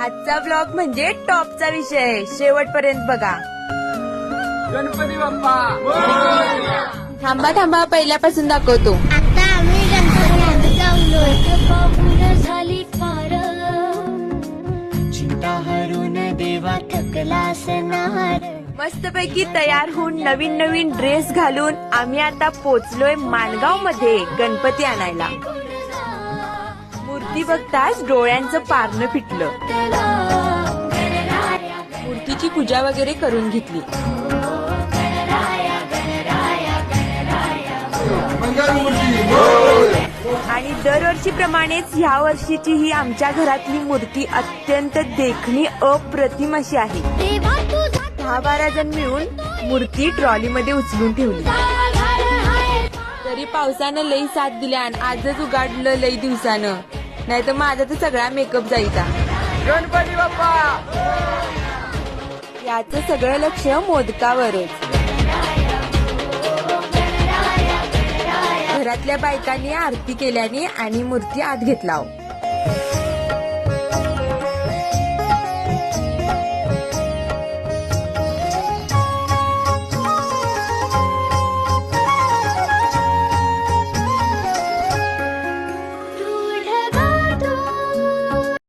आजचा ब्लॉग म्हणजे टॉपचा विषय. शेवटपर्यंत बघा. गणपती बाप्पा! थांबा थांबा पहिल्यापासून दाखवतो. आता आम्ही गणपती जाऊलोय बाबून झाली पार. चिंता हरून देवा थकला असणार. मस्तपैकी तयार होऊन नवीन नवीन ड्रेस घालून आम्ही आता पोचलोय माणगावमध्ये गणपती आणायला. मूर्ती बघताच डोळ्यांचं पारणं फिटलं. मूर्तीची पूजा वगैरे करून घेतली. आणि दरवर्षीप्रमाणेच ह्या वर्षीची ही आमच्या घरातली मूर्ती अत्यंत देखणी अप्रतिम अशी आहे. दहा बारा जण मिळून मूर्ती ट्रॉलीमध्ये उचलून ठेवली. तरी पावसानं लई साथ दिल्या आजच उगाडलं लई दिवसानं. नाही तर माझा तर सगळा मेकअप जायचा गणपती बाप्पा! याचं सगळं लक्ष मोदकावरच. घरातल्या बायकांनी आरती केल्याने आणि मूर्ती आत घेतला